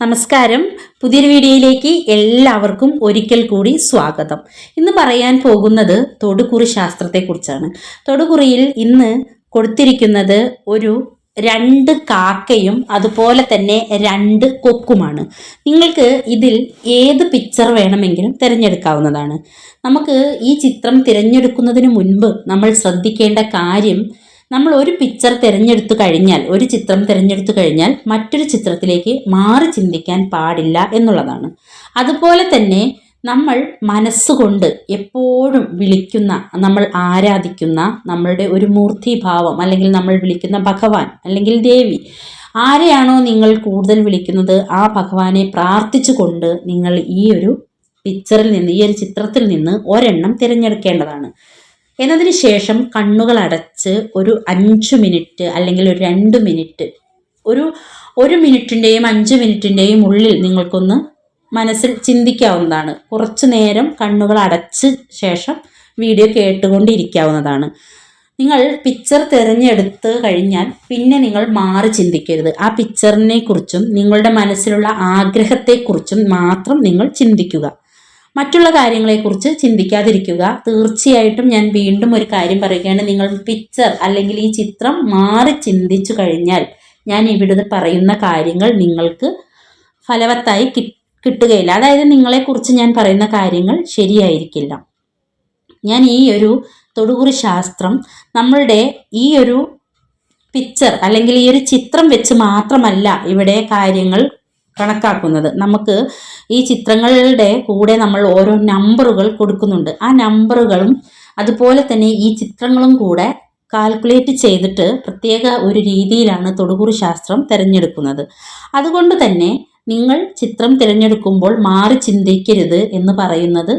നമസ്കാരം. പുതിയൊരു വീഡിയോയിലേക്ക് എല്ലാവർക്കും ഒരിക്കൽ കൂടി സ്വാഗതം. ഇന്ന് പറയാൻ പോകുന്നത് തൊടുകുറി ശാസ്ത്രത്തെക്കുറിച്ചാണ്. തൊടുകുറിയിൽ ഇന്ന് കൊടുത്തിരിക്കുന്നത് ഒരു രണ്ട് കാക്കയും അതുപോലെ തന്നെ രണ്ട് കൊക്കുമാണ്. നിങ്ങൾക്ക് ഇതിൽ ഏത് പിക്ചർ വേണമെങ്കിലും തിരഞ്ഞെടുക്കാവുന്നതാണ്. നമുക്ക് ഈ ചിത്രം തിരഞ്ഞെടുക്കുന്നതിന് മുൻപ് നമ്മൾ ശ്രദ്ധിക്കേണ്ട കാര്യം നമ്മൾ ഒരു പിക്ചർ തിരഞ്ഞെടുത്തു കഴിഞ്ഞാൽ ഒരു ചിത്രം തിരഞ്ഞെടുത്തു കഴിഞ്ഞാൽ മറ്റൊരു ചിത്രത്തിലേക്ക് മാറി ചിന്തിക്കാൻ പാടില്ല എന്നുള്ളതാണ്. അതുപോലെ തന്നെ നമ്മൾ മനസ്സുകൊണ്ട് എപ്പോഴും വിളിക്കുന്ന നമ്മൾ ആരാധിക്കുന്ന നമ്മളുടെ ഒരു മൂർത്തിഭാവം അല്ലെങ്കിൽ നമ്മൾ വിളിക്കുന്ന ഭഗവാൻ അല്ലെങ്കിൽ ദേവി ആരെയാണോ നിങ്ങൾ കൂടുതൽ വിളിക്കുന്നത് ആ ഭഗവാനെ പ്രാർത്ഥിച്ചുകൊണ്ട് നിങ്ങൾ ഈ ഒരു പിക്ചറിൽ നിന്ന് ഈ ഒരു ചിത്രത്തിൽ നിന്ന് ഒരെണ്ണം തിരഞ്ഞെടുക്കേണ്ടതാണ്. എന്നതിന് ശേഷം കണ്ണുകൾ അടച്ച് ഒരു അഞ്ച് മിനിറ്റ് അല്ലെങ്കിൽ ഒരു രണ്ട് മിനിറ്റ് ഒരു ഒരു മിനിറ്റിന്റെയും അഞ്ച് മിനിറ്റിന്റെയും ഉള്ളിൽ നിങ്ങൾക്കൊന്ന് മനസ്സിൽ ചിന്തിക്കാവുന്നതാണ്. കുറച്ചു നേരം കണ്ണുകൾ അടച്ച് ശേഷം വീഡിയോ കേട്ടുകൊണ്ടിരിക്കാവുന്നതാണ്. നിങ്ങൾ പിക്ചർ തിരഞ്ഞെടുത്ത് കഴിഞ്ഞാൽ പിന്നെ നിങ്ങൾ മാറി ചിന്തിക്കരുത്. ആ പിക്ചറിനെ കുറിച്ചും നിങ്ങളുടെ മനസ്സിലുള്ള ആഗ്രഹത്തെക്കുറിച്ചും മാത്രം നിങ്ങൾ ചിന്തിക്കുക. മറ്റുള്ള കാര്യങ്ങളെക്കുറിച്ച് ചിന്തിക്കാതിരിക്കുക. തീർച്ചയായിട്ടും ഞാൻ വീണ്ടും ഒരു കാര്യം പറയുകയാണ്. നിങ്ങൾ പിക്ചർ അല്ലെങ്കിൽ ഈ ചിത്രം മാറി ചിന്തിച്ചു കഴിഞ്ഞാൽ ഞാൻ ഇവിടെ പറയുന്ന കാര്യങ്ങൾ നിങ്ങൾക്ക് ഫലവത്തായി കിട്ടുകയില്ല. അതായത് നിങ്ങളെക്കുറിച്ച് ഞാൻ പറയുന്ന കാര്യങ്ങൾ ശരിയായിരിക്കില്ല. ഞാൻ ഈ ഒരു തൊടുകുറി ശാസ്ത്രം നമ്മളുടെ ഈ ഒരു പിക്ചർ അല്ലെങ്കിൽ ഈ ഒരു ചിത്രം വെച്ച് മാത്രമല്ല ഇവിടെ കാര്യങ്ങൾ കണക്കാക്കുന്നത്. നമുക്ക് ഈ ചിത്രങ്ങളുടെ കൂടെ നമ്മൾ ഓരോ നമ്പറുകൾ കൊടുക്കുന്നുണ്ട്. ആ നമ്പറുകളും അതുപോലെ തന്നെ ഈ ചിത്രങ്ങളും കൂടെ കാൽക്കുലേറ്റ് ചെയ്തിട്ട് പ്രത്യേക ഒരു രീതിയിലാണ് തൊടുകുറി ശാസ്ത്രം തിരഞ്ഞെടുക്കുന്നത്. അതുകൊണ്ട് തന്നെ നിങ്ങൾ ചിത്രം തിരഞ്ഞെടുക്കുമ്പോൾ മാറി ചിന്തിക്കരുത് എന്ന് പറയുന്നത്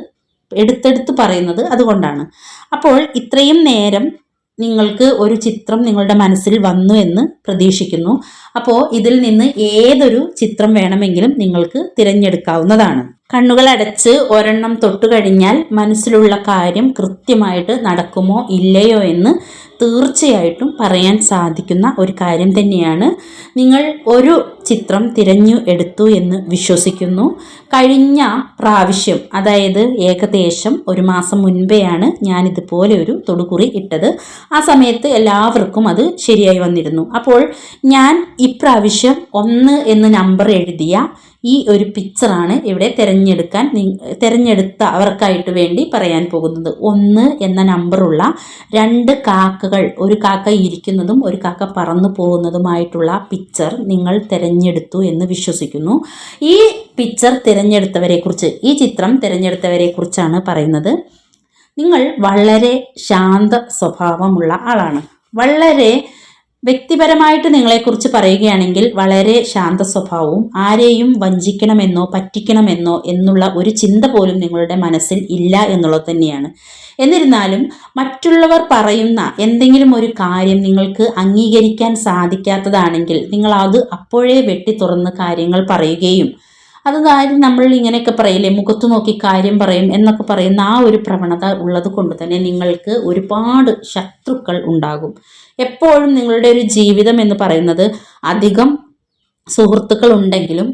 എടുത്തെടുത്ത് പറയുന്നത് അതുകൊണ്ടാണ്. അപ്പോൾ ഇത്രയും നേരം നിങ്ങൾക്ക് ഒരു ചിത്രം നിങ്ങളുടെ മനസ്സിൽ വന്നു എന്ന് പ്രതീക്ഷിക്കുന്നു. അപ്പോൾ ഇതിൽ നിന്ന് ഏതൊരു ചിത്രം വേണമെങ്കിലും നിങ്ങൾക്ക് തിരഞ്ഞെടുക്കാവുന്നതാണ്. കണ്ണുകൾ അടച്ച് ഒരെണ്ണം തൊട്ടു കഴിഞ്ഞാൽ മനസ്സിലുള്ള കാര്യം കൃത്യമായിട്ട് നടക്കുമോ ഇല്ലയോ എന്ന് തീർച്ചയായിട്ടും പറയാൻ സാധിക്കുന്ന ഒരു കാര്യം തന്നെയാണ്. നിങ്ങൾ ഒരു ചിത്രം തിരഞ്ഞു എടുത്തു എന്ന് വിശ്വസിക്കുന്നു. കഴിഞ്ഞ പ്രാവശ്യം അതായത് ഏകദേശം ഒരു മാസം മുൻപെയാണ് ഞാൻ ഇതുപോലെ ഒരു തൊടുകുറി ഇട്ടത്. ആ സമയത്ത് എല്ലാവർക്കും അത് ശരിയായി വന്നിരുന്നു. അപ്പോൾ ഞാൻ ഇപ്രാവശ്യം ഒന്ന് എന്ന് നമ്പർ എഴുതിയ ഈ ഒരു പിക്ചറാണ് ഇവിടെ തിരഞ്ഞെടുക്കാൻ തിരഞ്ഞെടുത്ത അവർക്കായിട്ട് വേണ്ടി പറയാൻ പോകുന്നത്. ഒന്ന് എന്ന നമ്പറുള്ള രണ്ട് കാക്കകൾ ഒരു കാക്ക ഇരിക്കുന്നതും ഒരു കാക്ക പറന്നു പോകുന്നതുമായിട്ടുള്ള പിക്ചർ നിങ്ങൾ തിരഞ്ഞെടുത്തു എന്ന് വിശ്വസിക്കുന്നു. ഈ പിക്ചർ തിരഞ്ഞെടുത്തവരെക്കുറിച്ച് ഈ ചിത്രം തിരഞ്ഞെടുത്തവരെക്കുറിച്ചാണ് പറയുന്നത്. നിങ്ങൾ വളരെ ശാന്ത സ്വഭാവമുള്ള ആളാണ്. വളരെ വ്യക്തിപരമായിട്ട് നിങ്ങളെക്കുറിച്ച് പറയുകയാണെങ്കിൽ വളരെ ശാന്ത സ്വഭാവവും ആരെയും വഞ്ചിക്കണമെന്നോ പറ്റിക്കണമെന്നോ എന്നുള്ള ഒരു ചിന്ത പോലും നിങ്ങളുടെ മനസ്സിൽ ഇല്ല എന്നുള്ളത് തന്നെയാണ്. എന്നിരുന്നാലും മറ്റുള്ളവർ പറയുന്ന എന്തെങ്കിലും ഒരു കാര്യം നിങ്ങൾക്ക് അംഗീകരിക്കാൻ സാധിക്കാത്തതാണെങ്കിൽ നിങ്ങൾ അത് അപ്പോഴേ വെട്ടി തുറന്ന് കാര്യങ്ങൾ പറയുകയും അത് കാര്യം നമ്മൾ ഇങ്ങനെയൊക്കെ പറയില്ലേ? മുഖത്ത് നോക്കി കാര്യം പറയും എന്നൊക്കെ പറയുന്ന ആ ഒരു പ്രവണത ഉള്ളത് കൊണ്ട് തന്നെ നിങ്ങൾക്ക് ഒരുപാട് ശത്രുക്കൾ ഉണ്ടാകും. എപ്പോഴും നിങ്ങളുടെ ഒരു ജീവിതം എന്ന് പറയുന്നത് അധികം സുഹൃത്തുക്കൾ ഉണ്ടെങ്കിലും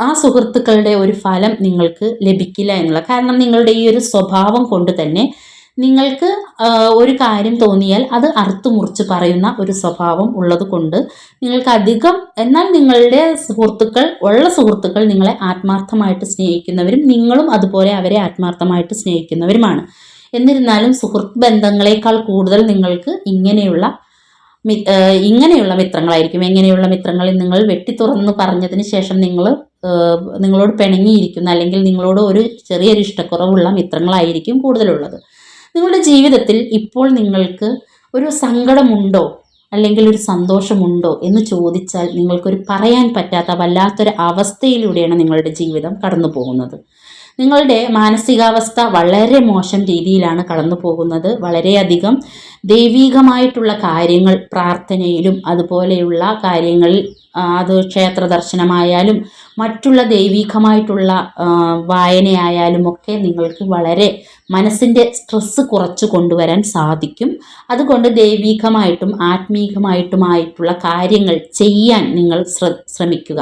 ആ സുഹൃത്തുക്കളുടെ ഒരു ഫലം നിങ്ങൾക്ക് ലഭിക്കില്ല എന്നുള്ള. കാരണം നിങ്ങളുടെ ഈ ഒരു സ്വഭാവം കൊണ്ട് തന്നെ നിങ്ങൾക്ക് ഒരു കാര്യം തോന്നിയാൽ അത് അറുത്തു മുറിച്ച് പറയുന്ന ഒരു സ്വഭാവം ഉള്ളത് കൊണ്ട് നിങ്ങൾക്ക് അധികം എന്നാൽ നിങ്ങളുടെ സുഹൃത്തുക്കൾ ഉള്ള സുഹൃത്തുക്കൾ നിങ്ങളെ ആത്മാർത്ഥമായിട്ട് സ്നേഹിക്കുന്നവരും നിങ്ങളും അതുപോലെ അവരെ ആത്മാർത്ഥമായിട്ട് സ്നേഹിക്കുന്നവരുമാണ്. എന്നിരുന്നാലും സുഹൃത്ത് ബന്ധങ്ങളെക്കാൾ കൂടുതൽ നിങ്ങൾക്ക് ഇങ്ങനെയുള്ള ഇങ്ങനെയുള്ള മിത്രങ്ങളായിരിക്കും. എങ്ങനെയുള്ള മിത്രങ്ങളിൽ നിങ്ങൾ വെട്ടി തുറന്ന് പറഞ്ഞതിന് ശേഷം നിങ്ങൾ നിങ്ങളോട് പിണങ്ങിയിരിക്കുന്ന അല്ലെങ്കിൽ നിങ്ങളോട് ഒരു ചെറിയൊരു ഇഷ്ടക്കുറവുള്ള മിത്രങ്ങളായിരിക്കും കൂടുതലുള്ളത്. നിങ്ങളുടെ ജീവിതത്തിൽ ഇപ്പോൾ നിങ്ങൾക്ക് ഒരു സങ്കടമുണ്ടോ? അല്ലെങ്കിൽ ഒരു സന്തോഷമുണ്ടോ? എന്ന് ചോദിച്ചാൽ നിങ്ങൾക്കൊരു പറയാൻ പറ്റാത്ത വല്ലാത്തൊരു അവസ്ഥയിലൂടെയാണ് നിങ്ങളുടെ ജീവിതം കടന്നു പോകുന്നത് നിങ്ങളുടെ മാനസികാവസ്ഥ വളരെ മോശം രീതിയിലാണ് കടന്നു പോകുന്നത് വളരെയധികം ദൈവീകമായിട്ടുള്ള കാര്യങ്ങൾ പ്രാർത്ഥനയിലും അതുപോലെയുള്ള കാര്യങ്ങളിൽ അത് ക്ഷേത്ര ദർശനമായാലും മറ്റുള്ള ദൈവീകമായിട്ടുള്ള വായനയായാലും ഒക്കെ നിങ്ങൾക്ക് വളരെ മനസ്സിന്റെ സ്ട്രെസ്സ് കുറച്ച് കൊണ്ടുവരാൻ സാധിക്കും. അതുകൊണ്ട് ദൈവീകമായിട്ടും ആത്മീകമായിട്ടുമായിട്ടുള്ള കാര്യങ്ങൾ ചെയ്യാൻ നിങ്ങൾ ശ്രമിക്കുക.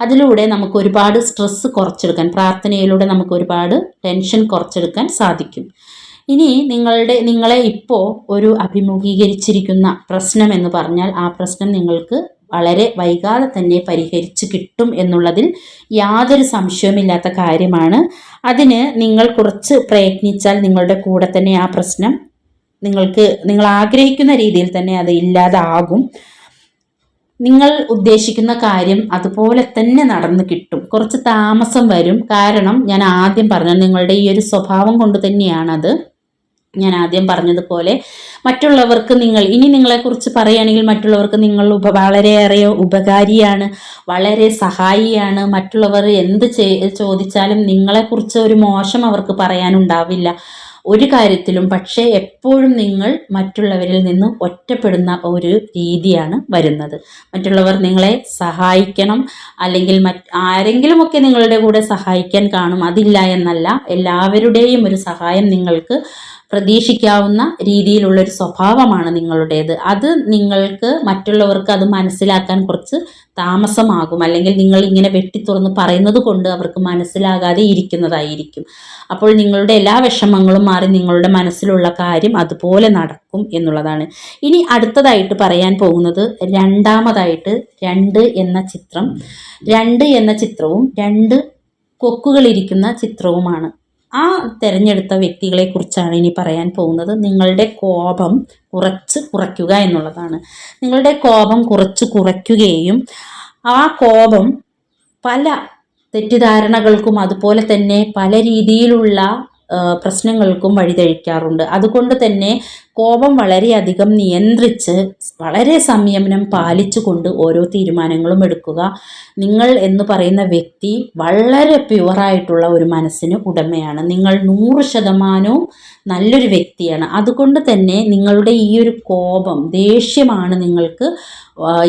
അതിലൂടെ നമുക്ക് ഒരുപാട് സ്ട്രെസ്സ് കുറച്ചെടുക്കാൻ പ്രാർത്ഥനയിലൂടെ നമുക്ക് ഒരുപാട് ടെൻഷൻ കുറച്ചെടുക്കാൻ സാധിക്കും. ഇനി നിങ്ങളുടെ നിങ്ങളെ ഇപ്പോൾ ഒരു അഭിമുഖീകരിച്ചിരിക്കുന്ന പ്രശ്നം എന്ന് പറഞ്ഞാൽ ആ പ്രശ്നം നിങ്ങൾക്ക് വളരെ വൈകാതെ തന്നെ പരിഹരിച്ച് കിട്ടും എന്നുള്ളതിൽ യാതൊരു സംശയവുമില്ലാത്ത കാര്യമാണ്. അതിന് നിങ്ങൾ കുറച്ച് പ്രയത്നിച്ചാൽ നിങ്ങളുടെ കൂടെ തന്നെ ആ പ്രശ്നം നിങ്ങൾക്ക് നിങ്ങൾ ആഗ്രഹിക്കുന്ന രീതിയിൽ തന്നെ അത് ഇല്ലാതാകും. നിങ്ങൾ ഉദ്ദേശിക്കുന്ന കാര്യം അതുപോലെ തന്നെ നടന്നു കിട്ടും. കുറച്ച് താമസം വരും. കാരണം ഞാൻ ആദ്യം പറഞ്ഞ നിങ്ങളുടെ ഈ ഒരു സ്വഭാവം കൊണ്ട് തന്നെയാണത്. ഞാൻ ആദ്യം പറഞ്ഞതുപോലെ മറ്റുള്ളവർക്ക് നിങ്ങൾ ഇനി നിങ്ങളെക്കുറിച്ച് പറയുകയാണെങ്കിൽ മറ്റുള്ളവർക്ക് നിങ്ങൾ ഉപ വളരെയേറെ ഉപകാരിയാണ് വളരെ സഹായിയാണ്. മറ്റുള്ളവർ എന്ത് ചോദിച്ചാലും നിങ്ങളെക്കുറിച്ച് ഒരു മോശം അവർക്ക് പറയാനുണ്ടാവില്ല. ഒരു കാര്യത്തിലും പക്ഷേ എപ്പോഴും നിങ്ങൾ മറ്റുള്ളവരിൽ നിന്ന് ഒറ്റപ്പെടുന്ന ഒരു രീതിയാണ് വരുന്നത്. മറ്റുള്ളവർ നിങ്ങളെ സഹായിക്കണം അല്ലെങ്കിൽ മറ്റ് ആരെങ്കിലുമൊക്കെ നിങ്ങളുടെ കൂടെ സഹായിക്കാൻ കാണും. അതില്ല എന്നല്ല എല്ലാവരുടെയും ഒരു സഹായം നിങ്ങൾക്ക് പ്രതീക്ഷിക്കാവുന്ന രീതിയിലുള്ളൊരു സ്വഭാവമാണ് നിങ്ങളുടേത്. അത് നിങ്ങൾക്ക് മറ്റുള്ളവർക്ക് അത് മനസ്സിലാക്കാൻ കുറച്ച് താമസമാകും. അല്ലെങ്കിൽ നിങ്ങൾ ഇങ്ങനെ വെട്ടി വെട്ടിത്തുറന്ന് പറയുന്നത് കൊണ്ട് അവർക്ക് മനസ്സിലാകാതെ ഇരിക്കുന്നതായിരിക്കും. അപ്പോൾ നിങ്ങളുടെ എല്ലാ വിഷമങ്ങളും മാറി നിങ്ങളുടെ മനസ്സിലുള്ള കാര്യം അതുപോലെ നടക്കും എന്നുള്ളതാണ്. ഇനി അടുത്തതായിട്ട് പറയാൻ പോകുന്നത് രണ്ടാമതായിട്ട് രണ്ട് എന്ന ചിത്രം. രണ്ട് എന്ന ചിത്രവും രണ്ട് കൊക്കുകളിരിക്കുന്ന ചിത്രവുമാണ്. ആ തിരഞ്ഞെടുത്ത വ്യക്തികളെ കുറിച്ചാണ് ഇനി പറയാൻ പോകുന്നത്. നിങ്ങളുടെ കോപം കുറച്ച് കുറയ്ക്കുക എന്നുള്ളതാണ്. നിങ്ങളുടെ കോപം കുറച്ച് കുറയ്ക്കുകയും ആ കോപം പല തെറ്റിദ്ധാരണകൾക്കും അതുപോലെ തന്നെ പല രീതിയിലുള്ള പ്രശ്നങ്ങൾക്കും വഴിതെഴിക്കാറുണ്ട് അതുകൊണ്ട് തന്നെ കോപം വളരെയധികം നിയന്ത്രിച്ച് വളരെ സംയമനം പാലിച്ചുകൊണ്ട് ഓരോ തീരുമാനങ്ങളും എടുക്കുക. നിങ്ങൾ എന്ന് പറയുന്ന വ്യക്തി വളരെ പ്യുവറായിട്ടുള്ള ഒരു മനസ്സിന് ഉടമയാണ്. നിങ്ങൾ നൂറ് ശതമാനവും നല്ലൊരു വ്യക്തിയാണ്. അതുകൊണ്ട് തന്നെ നിങ്ങളുടെ ഈ ഒരു കോപം ദേഷ്യമാണ് നിങ്ങൾക്ക്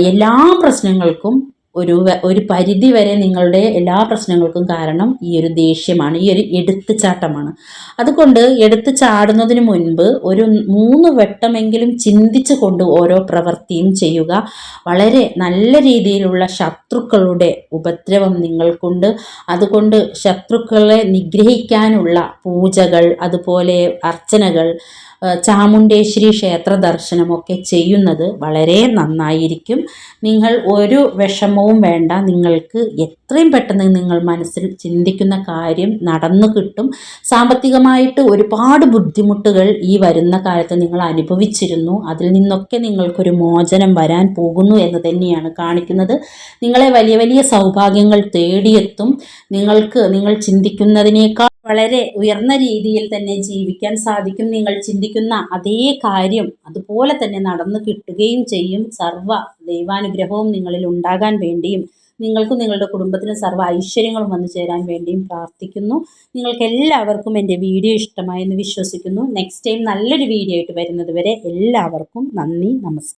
എല്ലാ പ്രശ്നങ്ങൾക്കും ഒരു ഒരു പരിധി വരെ നിങ്ങളുടെ എല്ലാ പ്രശ്നങ്ങൾക്കും കാരണം ഈ ഒരു ദേഷ്യമാണ് ഈ ഒരു എടുത്തുചാട്ടമാണ്. അതുകൊണ്ട് എടുത്തു ചാടുന്നതിന് മുൻപ് ഒരു മൂന്ന് വട്ടമെങ്കിലും ചിന്തിച്ചു കൊണ്ട് ഓരോ പ്രവൃത്തിയും ചെയ്യുക. വളരെ നല്ല രീതിയിലുള്ള ശത്രുക്കളുടെ ഉപദ്രവം നിങ്ങൾക്കുണ്ട്. അതുകൊണ്ട് ശത്രുക്കളെ നിഗ്രഹിക്കാനുള്ള പൂജകൾ അതുപോലെ അർച്ചനകൾ ചാമുണ്ടേശ്വരി ക്ഷേത്ര ദർശനമൊക്കെ ചെയ്യുന്നത് വളരെ നന്നായിരിക്കും. നിങ്ങൾ ഒരു വിഷമവും വേണ്ട. നിങ്ങൾക്ക് എത്രയും പെട്ടെന്ന് നിങ്ങൾ മനസ്സിൽ ചിന്തിക്കുന്ന കാര്യം നടന്നു കിട്ടും. സാമ്പത്തികമായിട്ട് ഒരുപാട് ബുദ്ധിമുട്ടുകൾ ഈ വരുന്ന കാലത്ത് നിങ്ങൾ അനുഭവിച്ചിരുന്നു. അതിൽ നിന്നൊക്കെ നിങ്ങൾക്കൊരു മോചനം വരാൻ പോകുന്നു എന്ന് തന്നെയാണ് കാണിക്കുന്നത്. നിങ്ങളെ വലിയ വലിയ സൗഭാഗ്യങ്ങൾ തേടിയെത്തും. നിങ്ങൾക്ക് നിങ്ങൾ ചിന്തിക്കുന്നതിനേക്കാൾ വളരെ ഉയർന്ന രീതിയിൽ തന്നെ ജീവിക്കാൻ സാധിക്കും നിങ്ങൾ ചിന്തിക്കുന്ന അതേ കാര്യം അതുപോലെ തന്നെ നടന്നു കിട്ടുകയും ചെയ്യും. സർവ ദൈവാനുഗ്രഹവും നിങ്ങളിൽ ഉണ്ടാകാൻ വേണ്ടിയും നിങ്ങൾക്കും നിങ്ങളുടെ കുടുംബത്തിനും സർവ ഐശ്വര്യങ്ങളും വന്നു ചേരാൻ വേണ്ടിയും പ്രാർത്ഥിക്കുന്നു. നിങ്ങൾക്ക് എല്ലാവർക്കും എന്റെ വീഡിയോ ഇഷ്ടമായെന്ന് വിശ്വസിക്കുന്നു. നെക്സ്റ്റ് ടൈം നല്ലൊരു വീഡിയോ ആയിട്ട് വരുന്നത് വരെ എല്ലാവർക്കും നന്ദി നമസ്കാരം.